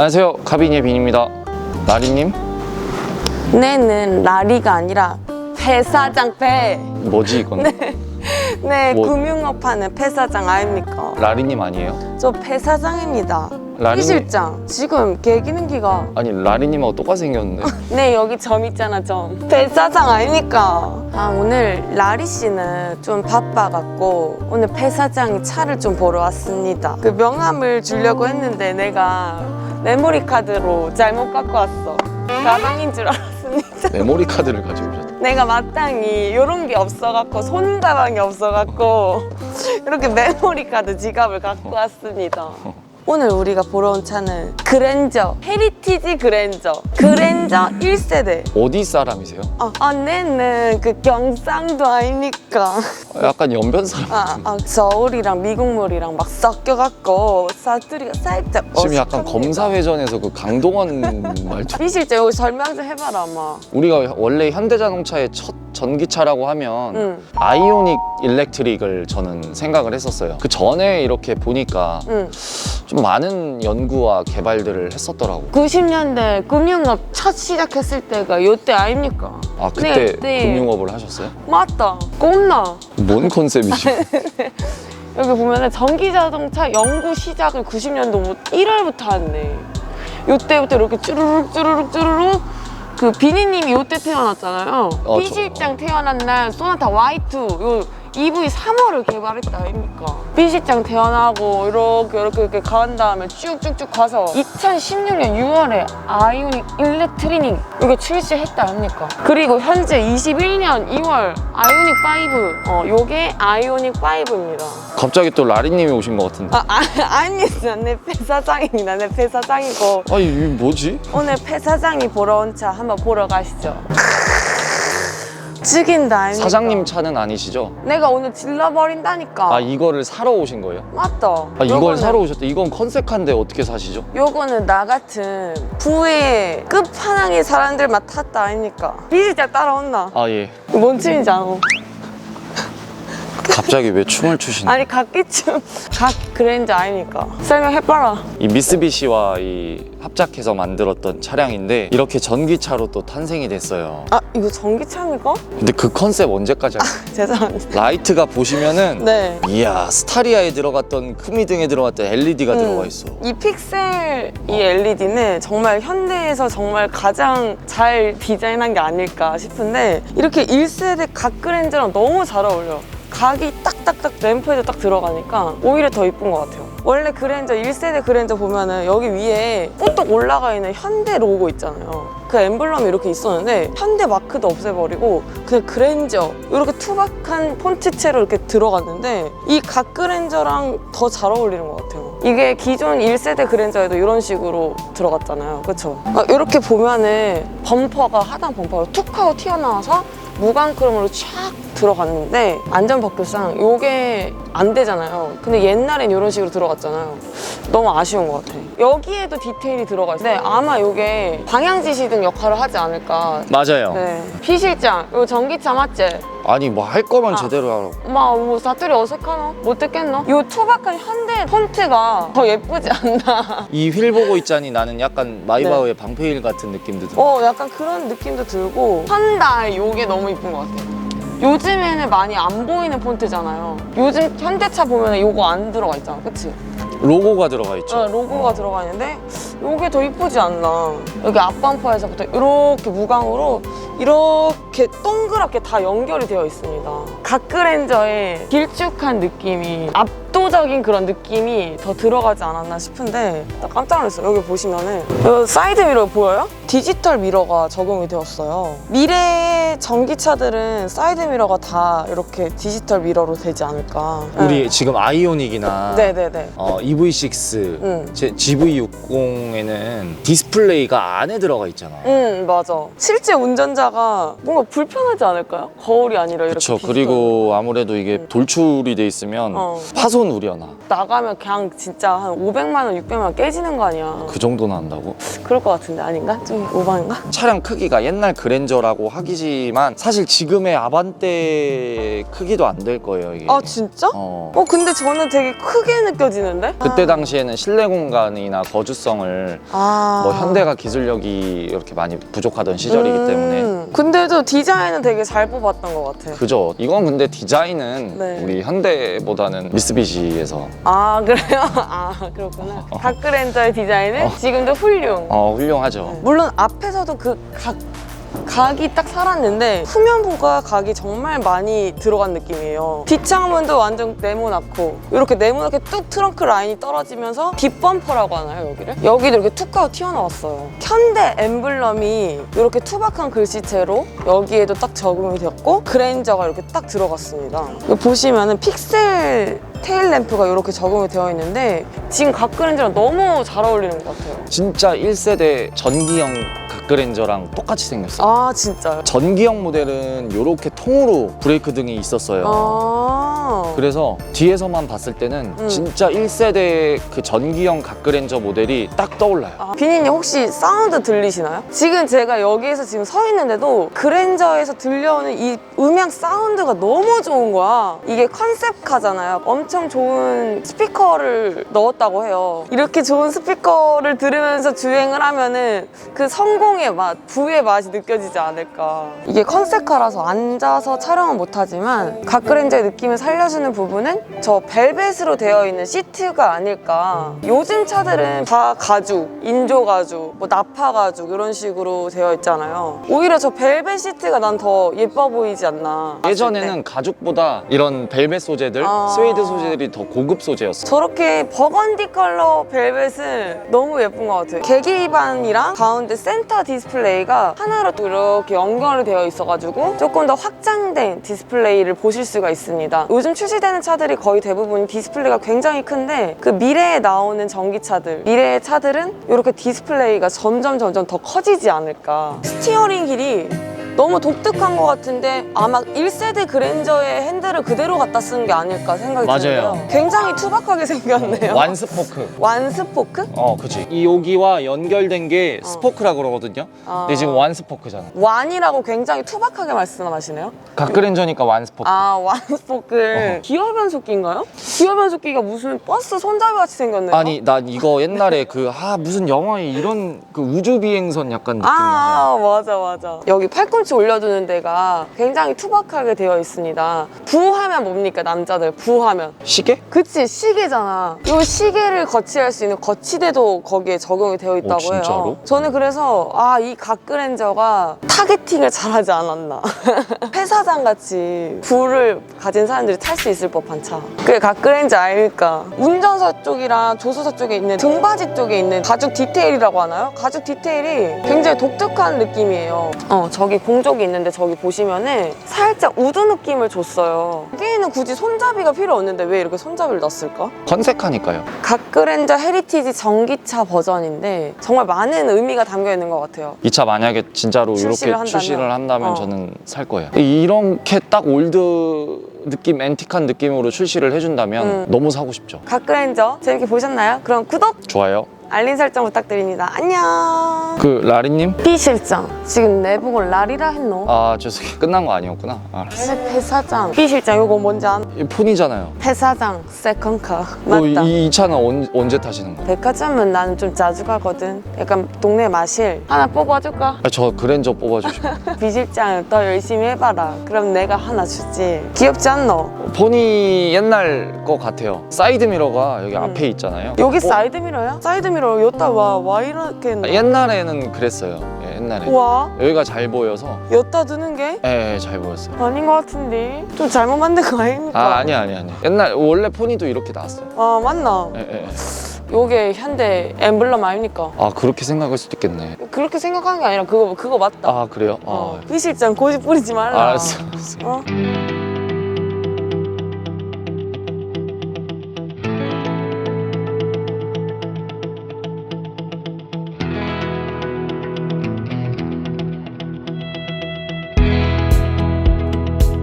안녕하세요. 가비니의 빈입니다. 나리님? 네는 라리가 아니라 배 사장 배. 뭐지 이건? 네, 뭐- 금융업 하는 배사장 아닙니까? 라리님 아니에요? 저 배사장입니다. 라리님- 이 실장 지금 개기능기가 아니 라리님하고 똑같이 생겼는데 네 여기 점 있잖아 점 배사장 아닙니까? 아 오늘 라리 씨는 좀 바빠갖고 오늘 배사장이 차를 좀 보러 왔습니다. 그 명함을 주려고 했는데 내가 메모리 카드로 잘못 갖고 왔어. 가방인 줄 알았습니다. 메모리 카드를 가지고 내가 마땅히 이런 게 없어갖고 손 가방이 없어갖고 이렇게 메모리 카드 지갑을 갖고 왔습니다. 오늘 우리가 보러 온 차는 그랜저 헤리티지 그랜저 그랜저 1세대 어디 사람이세요? 아, 아 네네 그 경상도 아닙니까 약간 연변 사람 아, 아 서울이랑 미국물이랑 막 섞여갖고 사투리가 살짝 지금 약간 어색합니다. 검사회전에서 그 강동원 말투 이 실제 여기 설명 좀 해봐라 아마 우리가 원래 현대자동차의 첫 전기차라고 하면 응. 아이오닉 일렉트릭을 저는 생각을 했었어요 그 전에 이렇게 보니까 응. 좀 많은 연구와 개발들을 했었더라고 90년대 금융업 첫 시작했을 때가 요때 아닙니까? 아 그때 네, 네. 금융업을 하셨어요? 맞다. 꼽나. 뭔 컨셉이죠? 여기 보면은 전기자동차 연구 시작을 90년도 1월부터 했네. 요때부터 이렇게 쭈루룩 쭈루룩 쭈루룩 그 비니님이 요때 태어났잖아요. 어, 비 저- 실장 태어난 날 소나타 Y2 요 EV 3호를 개발했다 아닙니까? 실장 태어나고 이렇게 이렇게 이렇게 간 다음에 쭉쭉쭉 가서 2016년 6월에 아이오닉 일렉트리닝 이거 출시했다 아닙니까? 그리고 현재 21년 2월 아이오닉 5 어 요게 아이오닉 5입니다. 갑자기 또 라리님이 오신 것 같은데 아, 아 아닙니다. 내 폐사장입니다. 내 폐사장이고 아니 이게 뭐지? 오늘 폐사장이 보러 온 차 한번 보러 가시죠. 죽인다 아닙니까? 사장님 차는 아니시죠? 내가 오늘 질러버린다니까. 아 이거를 사러 오신 거예요? 맞다. 아 이걸 사러 오셨대 이건 컨셉한데 어떻게 사시죠? 요거는 나 같은 부의 끝판왕의 사람들만 탔다 아닙니까? 비실장 따라온나? 아 예. 뭔 춤인지 알아? 갑자기 왜 춤을 추시나? 아니 각기춤 각 그랜저 아니니까 설명해봐라 이 미쓰비시와 이 합작해서 만들었던 차량인데 이렇게 전기차로 또 탄생이 됐어요. 아 이거 전기차입니까? 근데 그 컨셉 언제까지 할 죄송합니다 라이트가 보시면은 네 이야 스타리아에 들어갔던 크미등에 들어갔던 LED가 음. 들어가 있어. 이 픽셀 이 LED는 정말 현대에서 정말 가장 잘 디자인한 게 아닐까 싶은데 이렇게 1세대 각 그랜저랑 너무 잘 어울려. 각이 딱딱딱 램프에도 딱 들어가니까 오히려 더 이쁜 것 같아요. 원래 그랜저 1세대 그랜저 보면은 여기 위에 뽀떡 올라가 있는 현대 로고 있잖아요. 그 엠블럼이 이렇게 있었는데 현대 마크도 없애버리고 그냥 그랜저 이렇게 투박한 폰트체로 이렇게 들어갔는데 이 각 그랜저랑 더 잘 어울리는 것 같아요. 이게 기존 1세대 그랜저에도 이런 식으로 들어갔잖아요. 아, 이렇게 보면은 범퍼가 하단 범퍼가 툭 하고 튀어나와서 무광크롬으로 촥 들어갔는데 안전법규상 이게 안 되잖아요. 근데 옛날엔 이런 식으로 들어갔잖아요. 너무 아쉬운 것 같아. 여기에도 디테일이 들어가 있는데 아마 이게 방향지시등 역할을 하지 않을까. 맞아요. 네. 피 실장, 이거 전기차 맞지? 아니 뭐 할 거면 아. 제대로 하라고. 엄마 뭐 사투리 어색하노? 못 듣겠노? 이 투박한 현대 폰트가 더 예쁘지 않나? 이 휠 보고 있자니 나는 약간 마이바흐의 방패휠 같은 느낌도 들어. 어 약간 그런 느낌도 들고 현대 요게 너무 이쁜 것 같아요 요즘에는 많이 안 보이는 폰트잖아요 요즘 현대차 보면 요거 안 들어가 있잖아 그치? 로고가 들어가 있죠. 어, 로고가 들어가 있는데 요게 더 이쁘지 않나 여기 앞범퍼에서부터 이렇게 무광으로 이렇게 동그랗게 다 연결이 되어 있습니다 각 그랜저의 길쭉한 느낌이 압도적인 그런 느낌이 더 들어가지 않았나 싶은데 나 깜짝 놀랐어요 여기 보시면은 이 사이드 미러 보여요? 디지털 미러가 적용이 되었어요 미래 전기차들은 사이드 미러가 다 이렇게 디지털 미러로 되지 않을까 우리 지금 아이오닉이나 네. 네네네 어, EV6, 응. 제 GV60에는 디스플레이가 안에 들어가 있잖아. 응 맞아 실제 운전자가 뭔가 불편하지 않을까요? 거울이 아니라 이렇게 그렇죠. 디지털. 그리고 아무래도 이게 돌출이 돼 있으면 어. 화소 손 우려나 나가면 그냥 진짜 한 500만 원, 600만 원 깨지는 거 아니야. 그 정도는 한다고? 그럴 것 같은데 아닌가? 좀 오반가? 차량 크기가 옛날 그랜저라고 하기지만 사실 지금의 아반떼 크기도 안 될 거예요 이게. 아 진짜? 어. 어 근데 저는 되게 크게 느껴지는데? 그때 당시에는 실내 공간이나 거주성을 아. 뭐 현대가 기술력이 이렇게 많이 부족하던 시절이기 음. 때문에 근데도 디자인은 되게 잘 뽑았던 것 같아. 그죠. 이건 근데 디자인은 네. 우리 현대보다는 미쓰비시 에서 아 그래요? 아 그렇구나. 다크렌저의 디자인은 어. 지금도 훌륭. 어 훌륭하죠. 물론 앞에서도 그 각, 각이 딱 살았는데 후면부가 각이 정말 많이 들어간 느낌이에요. 뒷창문도 완전 네모나고 이렇게 네모나게 뚝 트렁크 라인이 떨어지면서 뒷범퍼라고 하나요 여기를? 여기도 이렇게 툭 하고 튀어나왔어요. 현대 엠블럼이 이렇게 투박한 글씨체로 여기에도 딱 적용이 되었고 그랜저가 이렇게 딱 들어갔습니다. 보시면은 픽셀 테일 램프가 이렇게 적용이 되어 있는데 지금 각 그랜저랑 너무 잘 어울리는 것 같아요. 진짜 1세대 전기형 각그랜저랑 똑같이 생겼어요. 아 진짜요? 전기형 모델은 이렇게 통으로 브레이크 등이 있었어요. 아 그래서 뒤에서만 봤을 때는 음. 진짜 1세대 그 전기형 각그랜저 모델이 딱 떠올라요. 아, 비니님 혹시 사운드 들리시나요? 지금 제가 여기에서 지금 서 있는데도 그랜저에서 들려오는 이 음향 사운드가 너무 좋은 거야. 이게 컨셉카잖아요. 엄청 좋은 스피커를 넣었다고 해요. 이렇게 좋은 스피커를 들으면서 주행을 하면은 그 성공의 맛, 부의 맛이 느껴지지 않을까. 이게 컨셉카라서 앉아서 촬영은 못하지만 각그랜저의 느낌을 살려주는 부분은 저 벨벳으로 되어 있는 시트가 아닐까. 요즘 차들은 다 가죽, 인조 가죽, 뭐 나파 가죽 이런 식으로 되어 있잖아요. 오히려 저 벨벳 시트가 난 더 예뻐 보이지 않나. 예전에는 가죽보다 이런 벨벳 소재들, 아. 스웨이드 소재 들이 더 고급 소재였어. 저렇게 버건디 컬러 벨벳은 너무 예쁜 것 같아요. 계기판이랑 가운데 센터 디스플레이가 하나로 또 이렇게 연결이 되어 있어가지고 조금 더 확장된 디스플레이를 보실 수가 있습니다. 요즘 출시되는 차들이 거의 대부분 디스플레이가 굉장히 큰데 그 미래에 나오는 전기차들, 미래의 차들은 이렇게 디스플레이가 점점 점점 더 커지지 않을까. 스티어링 휠이 너무 독특한 것 같은데 아마 1세대 그랜저의 핸들을 그대로 갖다 쓴 게 아닐까 생각이 맞아요. 드는데요. 굉장히 투박하게 생겼네요. 완 스포크. 완스포크? 어, 그치. 이 여기와 연결된 게 스포크라 그러거든요. 아. 근데 지금 완 스포크잖아. 완이라고 굉장히 투박하게 말씀하시네요. 각그랜저니까 완 스포크. 아, 완스포크. 기어 변속기인가요? 기어 변속기가 무슨 버스 손잡이 같이 생겼네요. 아니, 난 이거 옛날에 그, 아, 무슨 영화에 이런 그 우주비행선 약간 느낌 나요. 아, 맞아, 맞아. 여기 팔꿈 치 올려두는 데가 굉장히 투박하게 되어 있습니다. 부하면 뭡니까, 남자들? 부하면. 시계? 그치 시계잖아. 이 시계를 거치할 수 있는 거치대도 거기에 적용이 되어 있다고 오, 진짜로? 해요. 저는 그래서 아 이 각그랜저가 타겟팅을 잘하지 않았나. 회사장 같이 부를 가진 사람들이 탈 수 있을 법한 차. 그게 각그랜저 아닐까. 운전석 쪽이랑 조수석 쪽에 있는 등받이 쪽에 있는 가죽 디테일이라고 하나요? 가죽 디테일이 굉장히 독특한 느낌이에요. 어 저기 공족이 있는데 저기 보시면은 살짝 우드 느낌을 줬어요. 여기에는 굳이 손잡이가 필요 없는데 왜 이렇게 손잡이를 놨을까? 컨셉하니까요. 각그랜저 헤리티지 전기차 버전인데 정말 많은 의미가 담겨 있는 것 같아요. 이 차 만약에 진짜로 출시를 이렇게 한다면? 출시를 한다면 어. 저는 살 거예요. 이렇게 딱 올드 느낌, 앤틱한 느낌으로 출시를 해준다면 음. 너무 사고 싶죠. 각그랜저 재밌게 보셨나요? 그럼 구독, 좋아요. 알림 설정 부탁드립니다. 안녕. 그 라리님? B 실장 지금 내 보고 라리라 했노? 아 죄송해요. 끝난 거 아니었구나. 알았어. 배, 배사장 B 실장 이거 뭔지 아나? 이 폰이잖아요. 배사장 세컨카 어, 맞다. 이, 이 차는 언, 언제 타시는 거예요? 백화점은 나는 좀 자주 가거든. 약간 동네 마실 하나 뽑아줄까? 아, 저 그랜저 뽑아주시고 B 실장 더 열심히 해봐라. 그럼 내가 하나 주지. 귀엽지 않노? 폰이 옛날 거 같아요. 사이드 미러가 여기 음. 앞에 있잖아요. 여기 어, 사이드 미러야? 사이드 미러 여기다 와, 와 이렇게 아, 옛날에는 그랬어요. 예, 옛날에 와 여기가 잘 보여서 여기다 두는 게 예, 예, 잘 보였어요. 아닌 것 같은데 좀 잘못 만든 거 아닙니까? 아 아니 아니 아니. 옛날 원래 폰이도 이렇게 나왔어요. 아 맞나? 예, 예, 예. 요게 현대 엠블럼 아닙니까? 아 그렇게 생각할 수도 있겠네. 그렇게 생각한 게 아니라 그거 그거 맞다. 아 그래요? 어. 아, 이 실장 고집 부리지 말라. 알았어. 알았어. 어?